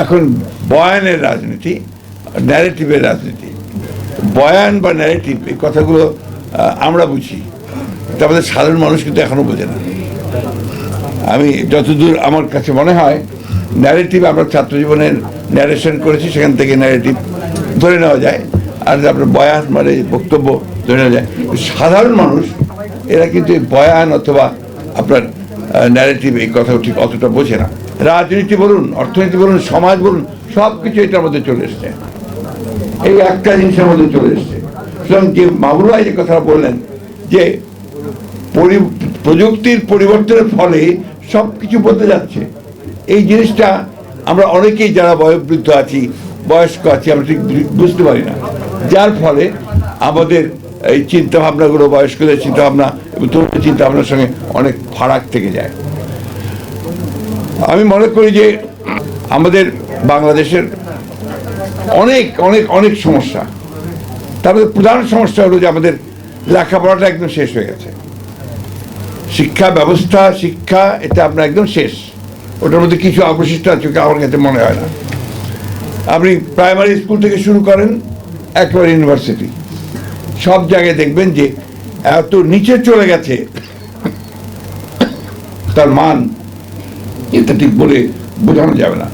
এখন বয়ানের রাজনীতি ন্যারেটিভের রাজনীতি। বয়ান বা ন্যারেটিভ এই কথাগুলো আমরা বুঝি। তা আমাদের সাধারণ মানুষ কিন্তু এখনও বোঝে না। আমি যতদূর আমার কাছে মনে হয় ন্যারেটিভ আমরা ছাত্র জীবনের ন্যারেশন করেছি, সেখান থেকে ন্যারেটিভ ধরে নেওয়া যায়। আর আপনার বয়ান মানে বক্তব্য ধরে নেওয়া যায়। সাধারণ মানুষ, এরা কিন্তু বয়ান অথবা আপনার ন্যারেটিভ এই কথা ঠিক অতটা বোঝে না। রাজনীতি বলুন, অর্থনীতি বলুন, সমাজ বলুন সব কিছু এটার মধ্যে চলে এসছে। এই একটা জিনিসের মধ্যে চলে এসছে। সুতরাং যে মামুল যে কথা বললেন, যে পরি- প্রযুক্তির পরিবর্তনের ফলে সব কিছু বদলে যাচ্ছে। এই জিনিসটা আমরা অনেকেই যারা বয়োবৃদ্ধ আছি, বয়স্ক আছি, আমরা ঠিক বুঝতে পারি না। যার ফলে আমাদের এই চিন্তাভাবনাগুলো, বয়স্কদের চিন্তা ভাবনা এবং তরুণ চিন্তা ভাবনার সঙ্গে অনেক ফারাক থেকে যায়। আমি মনে করি যে আমাদের বাংলাদেশের অনেক অনেক অনেক সমস্যা। তার মধ্যে প্রধান সমস্যা হলো যে আমাদের লেখাপড়াটা একদম শেষ হয়ে গেছে। শিক্ষা ব্যবস্থা, শিক্ষা, এটা আপনার একদম শেষ। ওটার মধ্যে কিছু অবশিষ্ট আছে আমার কাছে মনে হয় না। আপনি প্রাইমারি স্কুল থেকে শুরু করেন, একেবারে ইউনিভার্সিটি। সব জায়গায় দেখবেন যে এত নিচে চলে গেছে, তার মান এটা ঠিক বলে বোঝানো যাবে না।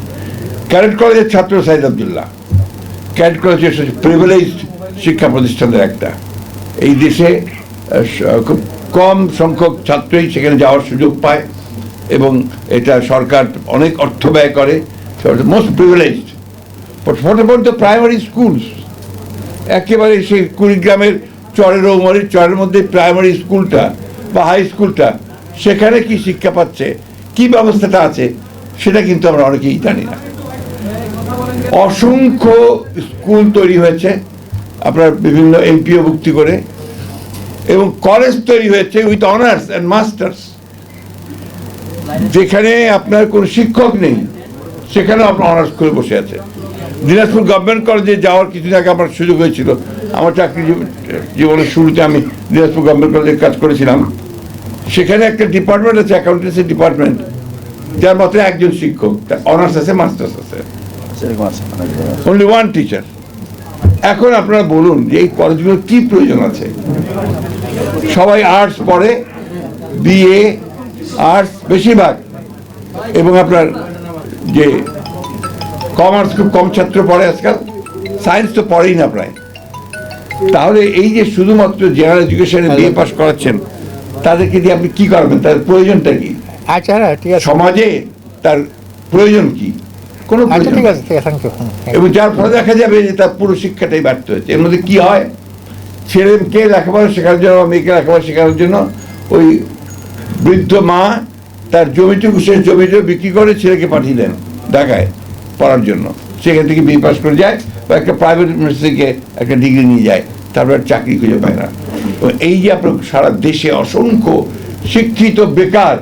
ক্যারেট কলেজের ছাত্র Saeed Abdullah. Cadet college privileged শিক্ষা প্রতিষ্ঠানের একটা। এই দেশে খুব কম সংখ্যক ছাত্রই সেখানে যাওয়ার সুযোগ পায় এবং এটা সরকার অনেক অর্থ ব্যয় করে। Most privileged about the primary schools একেবারে সেই কুড়িগ্রামের চরের ওমরের চরের মধ্যে প্রাইমারি স্কুলটা বা হাই স্কুলটা সেখানে কি শিক্ষা পাচ্ছে? কি ব্যবস্থাটা আছে, সেটা কিন্তু আমরা অনেকেই জানি না। অসংখ্য স্কুল তৈরি হয়েছে, আপনার বিভিন্ন এমপিও ভুক্তি করে, এবং কলেজ তৈরি হয়েছে উইথ অনার্স অ্যান্ড মাস্টার্স যেখানে আপনার কোনো শিক্ষক নেই সেখানে আপনার অনার্স করে বসে আছে। দিনাজপুর গভর্নমেন্ট কলেজে যাওয়ার কিছুদিন আগে আমার সুযোগ হয়েছিল। আমার চাকরি জীব- জীবনের শুরুতে আমি দিনাজপুর গভর্নমেন্ট কলেজে কাজ করেছিলাম। সেখানে একটা ডিপার্টমেন্ট আছে অ্যাকাউন্টেন্সি ডিপার্টমেন্ট যার মাত্র একজন শিক্ষক অনার্স আছে মাস্টার্স আছে। অনলি ওয়ান টিচার এখন আপনারা বলুন যে এই কলেজগুলোর কি প্রয়োজন আছে? সবাই আর্টস পড়ে বিএ আর্টস বেশিরভাগ। এবং আপনার যে কমার্স খুব কম ছাত্র পড়ে আজকাল সায়েন্স তো পড়েই না প্রায়। তাহলে এই যে শুধুমাত্র জেনারেল এডুকেশনে বিএ পাস করাচ্ছেন তাদেরকে দিয়ে আপনি কি করবেন? তাদের প্রয়োজনটা কি? আচ্ছা হ্যাঁ ঠিক আছে। সমাজে তার প্রয়োজন কি? কোনো আচ্ছা ঠিক আছে থ্যাংক ইউ এবং যার ফলে দেখা যাবে যে তার পুরো শিক্ষাটাই ব্যর্থ হয়েছে। এর মধ্যে কি হয়? ছেলেকে লেখাপড়া শেখানোর জন্য মেয়েকে লেখাপড়া শেখানোর জন্য ওই বৃদ্ধ মা তার জমিটুকু সে জমিটুকু বিক্রি করে ছেলেকে পাঠিয়ে দেন ঢাকায় পড়ার জন্য। সেখান থেকে বি পাস করে যায় বা একটা প্রাইভেট ইউনিভার্সিটি থেকে একটা ডিগ্রি নিয়ে যায়। তারপর আর চাকরি খুঁজে পায় না। এই যে আপনার সারা দেশে অসংখ্য শিক্ষিত বেকার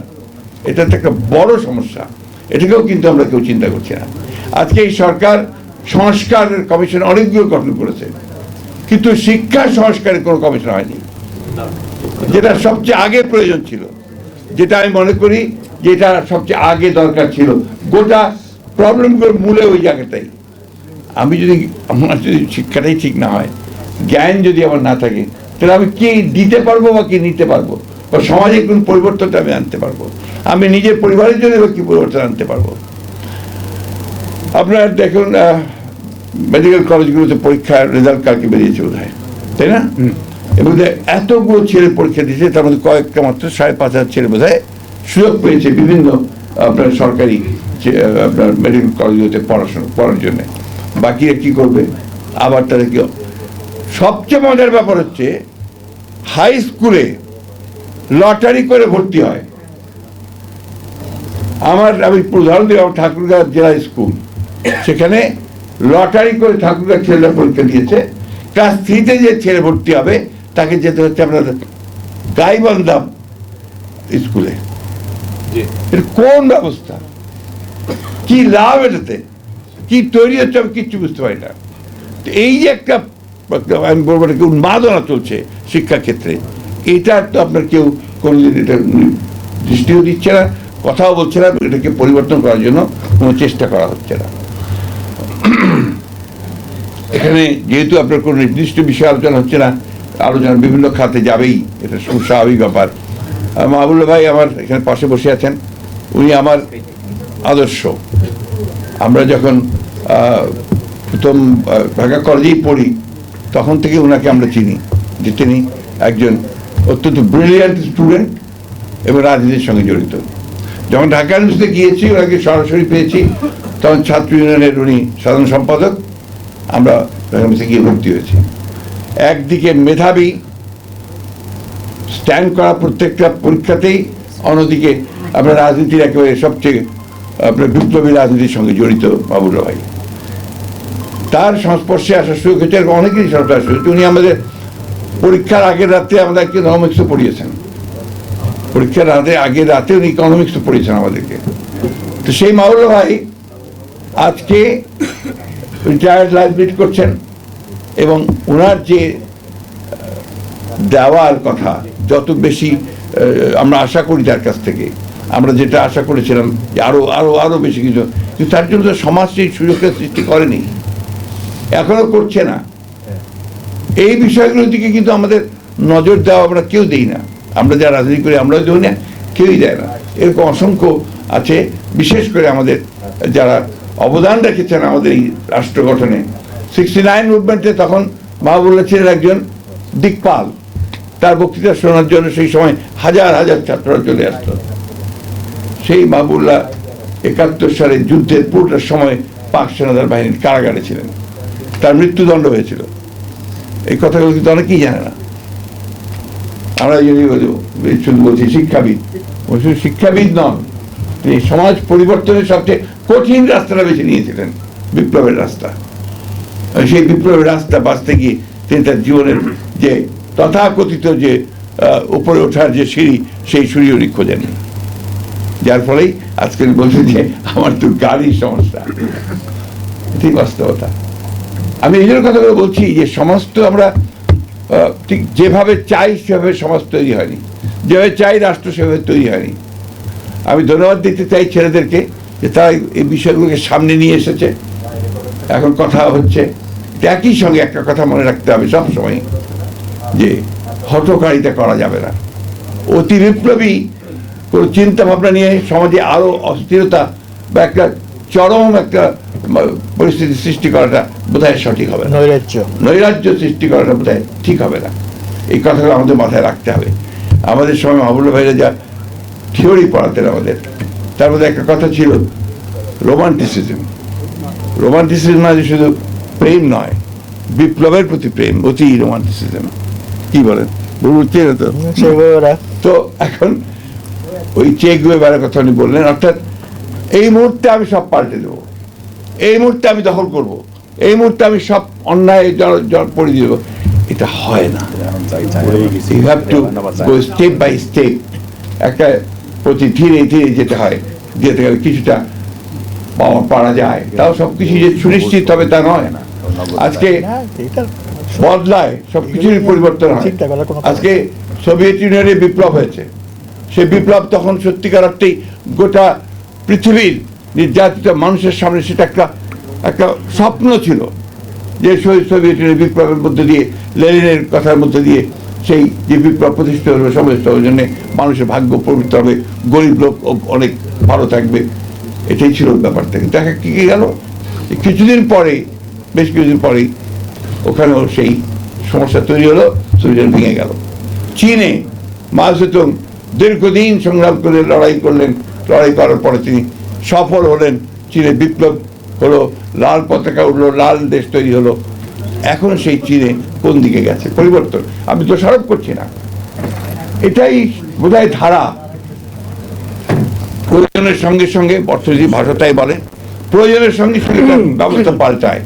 এটা তো একটা বড় সমস্যা। এটাকেও কিন্তু আমরা কেউ চিন্তা করছি না। আজকে এই সরকার সংস্কার কমিশন অনেকগুলো গঠন করেছে, কিন্তু শিক্ষা সংস্কারের কোনো কমিশন হয়নি। যেটা সবচেয়ে আগে প্রয়োজন ছিল, যেটা আমি মনে করি যেটা সবচেয়ে আগে দরকার ছিল। গোটা প্রবলেমগুলোর মূলে ওই জায়গাটাই। আমি যদি, আমার যদি শিক্ষাটাই ঠিক না হয়, জ্ঞান যদি আমার না থাকে তাহলে আমি কি দিতে পারব বা কি নিতে পারব? বা সমাজে কোন পরিবর্তনটা আমি আনতে পারব? আমি নিজের পরিবারের জন্য বা কি পরিবর্তন আনতে পারব? আপনার দেখুন মেডিকেল কলেজগুলোতে পরীক্ষার রেজাল্ট কালকে বেরিয়েছে বোধ হয় তাই না? এবং এতগুলো ছেলে পরীক্ষা দিয়েছে তার মধ্যে কয়েকটা মাত্র সাড়ে পাঁচ হাজার ছেলে বোধহয় সুযোগ পেয়েছে বিভিন্ন আপনার সরকারি আপনার মেডিকেল কলেজগুলোতে পড়াশোনা পড়ার জন্য। বাকিরা কি করবে? আবার তাদেরকে সবচেয়ে মজার ব্যাপার হচ্ছে হাই স্কুলে লটারি করে ভর্তি হয়। আমার আমি উদাহরণ দিই আমার ঠাকুরগাঁও জেলা স্কুল সেখানে লটারি করে ঠাকুরগাঁও ছেলেরা পরীক্ষা দিয়েছে। ক্লাস থ্রিতে যে ছেলে ভর্তি হবে তাকে যেতে হচ্ছে আপনার গাইবান্ধা স্কুলে এর কোন ব্যবস্থা? কি লাভ এটাতে? কি তৈরি হচ্ছে আমি কিচ্ছু বুঝতে পারি না। এই যে একটা আমি বলব এটাকে উন্মাদনা চলছে শিক্ষাক্ষেত্রে। এটা তো আপনার কেউ কোনোদিন এটা দৃষ্টিও দিচ্ছে না, কথাও বলছে না, এটাকে পরিবর্তন করার জন্য কোনো চেষ্টা করা হচ্ছে না। এখানে যেহেতু আপনার কোনো নির্দিষ্ট বিষয়ে আলোচনা হচ্ছে না, আলোচনা বিভিন্ন খাতে যাবেই, এটা স্বাভাবিক ব্যাপার। আর মাহবুল্লাহ ভাই আমার এখানে পাশে বসে আছেন, উনি আমার আদর্শ। আমরা যখন প্রথম ঢাকা কলেজেই পড়ি তখন থেকে ওনাকে আমরা চিনি, যে তিনি একজন অত্যন্ত ব্রিলিয়ান্ট স্টুডেন্ট এবং রাজনীতির সঙ্গে জড়িত। যখন ঢাকা ইউনিভার্সিটিতে গিয়েছি, ওনাকে সরাসরি পেয়েছি, তখন ছাত্র ইউনিয়নের উনি সাধারণ সম্পাদক, আমরা ইউনিভার্সিটি গিয়ে ভর্তি হয়েছি। একদিকে মেধাবী স্ট্যান্ড করা প্রত্যেকটা পরীক্ষাতেই, অন্যদিকে আমরা রাজনীতির একেবারে সবচেয়ে আপনার বিপ্লবী রাজনীতির সঙ্গে জড়িত বাবুরা ভাই। তার সংস্পর্শে আসার সুযোগ এরকম অনেকেরই সংস্পর্শে হয়েছে। উনি আমাদের পরীক্ষার আগের রাত্রে আমাদেরকে ইকোনমিক্সও পড়িয়েছেন। পরীক্ষার রাতে, আগের রাতে উনি ইকোনমিক্সও পড়িয়েছেন আমাদেরকে। তো সেই মাউলা ভাই আজকে রিটায়ার্ড লাইফ লিড করছেন এবং ওনার যে দেওয়ার কথা, যত বেশি আমরা আশা করি তার কাছ থেকে, আমরা যেটা আশা করেছিলাম যে আরও আরও আরও বেশি কিছু, কিন্তু তার জন্য সমাজ সেই সুযোগটা সৃষ্টি করেনি। এখনও করছে না। এই বিষয়গুলোর দিকে কিন্তু আমাদের নজর দেওয়া আমরা কেউ দিই না। আমরা যারা রাজনীতি করি আমরাও দেই না, কেউই দেয় না। এরকম অসংখ্য আছে, বিশেষ করে আমাদের যারা অবদান রেখেছেন আমাদের এই রাষ্ট্র গঠনে। সিক্সটি নাইন মুভমেন্টে তখন মাহবুল্লাহ ছিলেন একজন দিকপাল। তার বক্তৃতা শোনার জন্য সেই সময় হাজার হাজার ছাত্ররা চলে আসতো। সেই মাহবুল্লাহ একাত্তর সালে যুদ্ধের পুরোটার সময় পাক সেনাদার বাহিনীর কারাগারে ছিলেন। তার মৃত্যুদণ্ড হয়েছিল। এই কথাগুলো কিন্তু অনেকেই জানে না। আমরা যদি শুধু বলছি শিক্ষাবিদ শুধু শিক্ষাবিদ নন, তিনি সমাজ পরিবর্তনের সবচেয়ে কঠিন রাস্তাটা বেছে নিয়েছিলেন, বিপ্লবের রাস্তা। সেই বিপ্লবের রাস্তা বাঁচতে গিয়ে তিনি তার জীবনের যে তথাকথিত যে উপরে ওঠার যে সিঁড়ি, সেই সিঁড়ি উনি খোঁজেননি যার ফলেই আজকে উনি বলছেন যে, আমার তো গাড়ির সমস্যা। এটাই বাস্তবতা। আমি এই জন্য কথা বলছি যে সমাজ তো আমরা ঠিক যেভাবে চাই সেভাবে সমাজ তৈরি হয়নি। যেভাবে চাই রাষ্ট্র সেভাবে তৈরি হয়নি। আমি ধন্যবাদ দিতে চাই ছেলেদেরকে যে তারা এই- বিষয়গুলোকে সামনে নিয়ে এসেছে। এখন কথা হচ্ছে, একই সঙ্গে একটা কথা মনে রাখতে হবে সবসময় যে হটকারিতা করা যাবে না। অতি বিপ্লবী কোনো চিন্তা ভাবনা নিয়ে সমাজে আরও অস্থিরতা বা একটা চরম একটা পরিস্থিতি সৃষ্টি করাটা বোধহয় সঠিক হবে নৈরাজ্য। নৈরাজ্য সৃষ্টি করাটা বোধহয় ঠিক হবে না। এই কথাগুলো আমাদের মাথায় রাখতে হবে। আমাদের সময় মাহবুল্লাহ ভাইরা যা থিওরি পড়াতেন আমাদের তার মধ্যে একটা কথা ছিল রোমান্টিসিজম। রোমান্টিসিজম মানে শুধু প্রেম নয় বিপ্লবের প্রতি প্রেম অতি রোমান্টিসিজম। কি বলেন? বুঝতে তো? তো এখন ওই চেক বেড়ার কথা উনি বললেন অর্থাৎ এই মুহূর্তে আমি সব পাল্টে দেবো। এই মুহূর্তে আমি দখল করব। এই মুহূর্তে আমি সব অন্যায় জল জল পড়ে দেব। এটা হয় না। You have to go step by step একটা প্রতি ধীরে ধীরে যেতে হয়। যেতে গেলে কিছুটা পাওয়া পারা যায়। তাও সব কিছু যে সুনিশ্চিত হবে তা নয়। আজকে না, এটা বদলায় সব কিছুরই পরিবর্তন হয়। আজকে সোভিয়েত ইউনিয়নে বিপ্লব হয়েছে। সেই বিপ্লব তখন সত্যিকার অর্থেই গোটা পৃথিবীর নির্যাতিত মানুষের সামনে সেটা একটা একটা স্বপ্ন ছিল যে সোভিয়েত বিপ্লবের মধ্যে দিয়ে, লেনিনের কথার মধ্যে দিয়ে সেই যে বিপ্লব প্রতিষ্ঠিত হলো সমস্ত ওই জন্য মানুষের ভাগ্য পবিত্র হবে, গরিব লোক অনেক ভালো থাকবে। এটাই ছিল ব্যাপারটা কিন্তু দেখা কি গেল? কিছুদিন পরে, বেশ কিছুদিন পরেই ওখানেও সেই সমস্যা তৈরি হলো সোভিয়েত ভেঙে গেল। চীনে মা সেতুং দীর্ঘদিন সংগ্রাম করে লড়াই করলেন। লড়াই করার পরে তিনি সফল হলেন চীনে বিপ্লব হলো লাল পতাকা উঠল লাল দেশ তৈরি হলো। এখন সেই চীনে কোন দিকে গেছে? পরিবর্তন। আমি দোষারোপ সরব করছি না। এটাই বোধহয় ধারা। প্রয়োজনের সঙ্গে সঙ্গে অর্থনীতি ভাষাটাই বলে প্রয়োজনের সঙ্গে সঙ্গে ব্যবস্থা পাল্টায়।